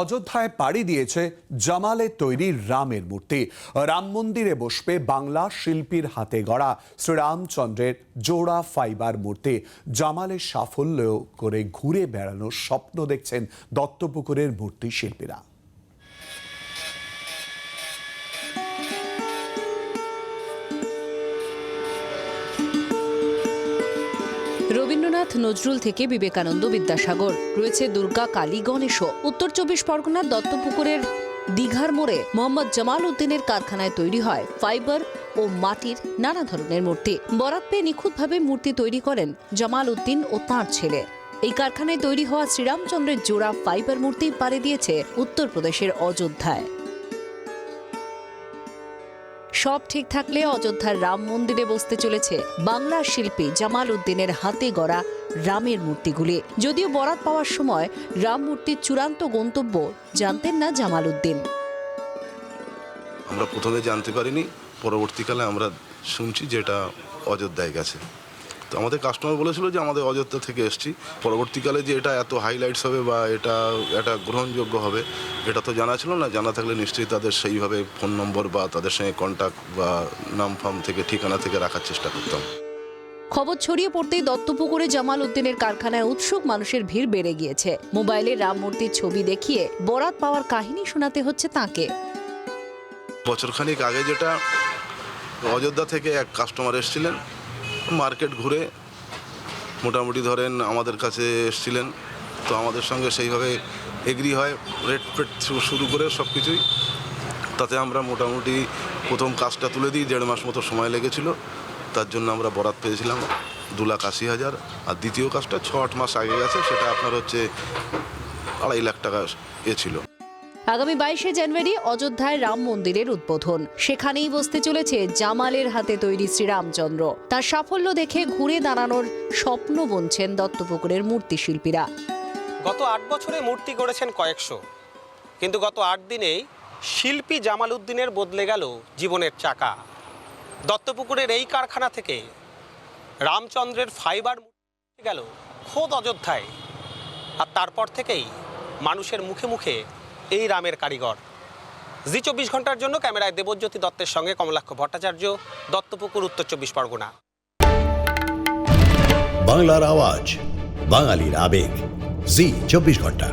অযোধ্যায় পাড়ি দিয়েছে জামালে তৈরি রামের মূর্তি। রাম মন্দিরে বসবে বাংলা শিল্পীর হাতে গড়া শ্রীরামচন্দ্রের জোড়া ফাইবার মূর্তি। জামালে সাফল্য করে ঘুরে বেড়ানোর স্বপ্ন দেখছেন দত্তপুকুরের মূর্তি শিল্পীরা। রবীন্দ্রনাথ নজরুল থেকে বিবেকানন্দ বিদ্যাসাগর। রয়েছে দুর্গা, কালী গণেশও উত্তর চব্বিশ পরগনার দত্তপুকুরের দীঘার মোড়ে মোহাম্মদ জামাল উদ্দিনের কারখানায় তৈরি হয় ফাইবার ও মাটির নানা ধরনের মূর্তি। বরাত পেয়ে নিখুঁতভাবে মূর্তি তৈরি করেন জামাল উদ্দিন ও তাঁর ছেলে। এই কারখানায় তৈরি হওয়া শ্রীরামচন্দ্রের জোড়া ফাইবার মূর্তি পাড়ি দিয়েছে উত্তরপ্রদেশের অযোধ্যায়। সব ঠিক থাকলে অযোধ্যার রাম মন্দিরে বসতে চলেছে বাংলার শিল্পী জামাল উদ্দিনের হাতে গড়া রামের মূর্তিগুলি। যদিও বরাত পাওয়ার সময় রাম মূর্তির চূড়ান্ত গন্তব্য জানতেন না জামাল উদ্দিন। আমরা প্রথমে জানতে পারিনি, পরবর্তীকালে আমরা শুনছি যেটা অযোধ্যায় গেছে। তো আমাদের কাস্টমার বলেছিল যে আমাদের অযোধ্যা থেকে এসছি। পরবর্তীকালে যে এটা এত হাইলাইটস হবে বা এটা এটা গ্রহণযোগ্য হবে এটা তো জানা ছিল না। জানা থাকলে নিশ্চয়ই তাদের সেইভাবে ফোন নম্বর বা তাদের সঙ্গে কন্ট্যাক্ট বা নাম ফাম থেকে ঠিকানা থেকে রাখার চেষ্টা করতাম। খবর ছড়িয়ে পড়তেই দত্তপুকুরে জামাল উদ্দিনের কারখানায় উৎসুক মানুষের ভিড় বেড়ে গিয়েছে। মোবাইলে রাম মূর্তির ছবি দেখিয়ে বরাত পাওয়ার কাহিনী শোনাতে হচ্ছে তাকে। বছরখানিক আগে যেটা অযোধ্যা থেকে এক কাস্টমার এসেছিলেন মার্কেট ঘুরে মোটামুটি ধরেন আমাদের কাছে এসছিলেন। তো আমাদের সঙ্গে সেইভাবে এগ্রি হয় রেট ফেট শুরু করে সব কিছুই তাতে আমরা মোটামুটি প্রথম কাজটা তুলে দিই, দেড় মাস মতো সময় লেগেছিল। তার জন্য আমরা বরাত পেয়েছিলাম দু লাখ আশি হাজার। আর দ্বিতীয় কাজটা ছ আট মাস আগে গেছে, সেটা আপনার হচ্ছে আড়াই লাখ টাকা এ ছিল। আগামী বাইশে জানুয়ারি অযোধ্যায় রাম মন্দিরের উদ্বোধন। সেখানেই বসতে চলেছে জামালের হাতে তৈরি শ্রীরামচন্দ্র। তার সাফল্য দেখে ঘুরে দাঁড়ানোর স্বপ্ন বুনছেন দত্তপুকুরের মূর্তি শিল্পীরা। গত আট বছরে মূর্তি গড়েছেন কয়েকশো। কিন্তু গত আট দিনেই শিল্পী জামাল উদ্দিনের বদলে গেল জীবনের চাকা। দত্তপুকুরের এই কারখানা থেকে রামচন্দ্রের ফাইবার গেল খোদ অযোধ্যায়। আর তারপর থেকেই মানুষের মুখে মুখে এই রামের কারিগর। জি চব্বিশ ঘণ্টার জন্য ক্যামেরায় দেবজ্যোতি দত্তের সঙ্গে কমলাক্ষ ভট্টাচার্য, দত্তপুকুর, উত্তর চব্বিশ পরগনা। বাংলার আওয়াজ, বাঙালির আবেগ। জি চব্বিশ ঘণ্টা।